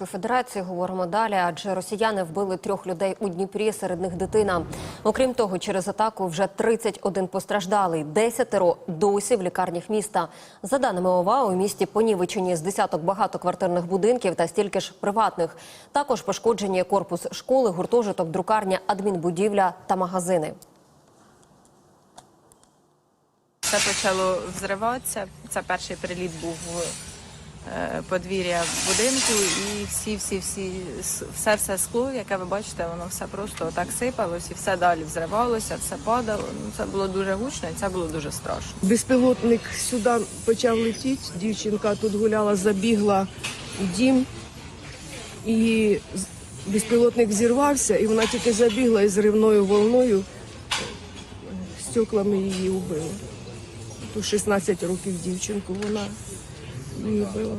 Російської Федерації говоримо далі, адже росіяни вбили трьох людей у Дніпрі, серед них дитина. Окрім того, через атаку вже 31 постраждалий, десятеро досі в лікарнях міста. За даними ОВА, у місті понівечені з десяток багатоквартирних будинків та стільки ж приватних. Також пошкоджені корпус школи, гуртожиток, друкарня, адмінбудівля та магазини. Все почало взриватися. Це перший приліт був подвір'я будинку, і всі-всі-всі, все все скло, яке ви бачите, воно все просто так сипалось, і все далі взривалося, все падало. Ну, це було дуже гучно, і це було дуже страшно. Безпілотник сюди почав летіти. Дівчинка тут гуляла, забігла в дім, і безпілотник зірвався, і вона тільки забігла і зривною волною е, стеклами її вбило. Ту 16 років дівчинку вона її вбила.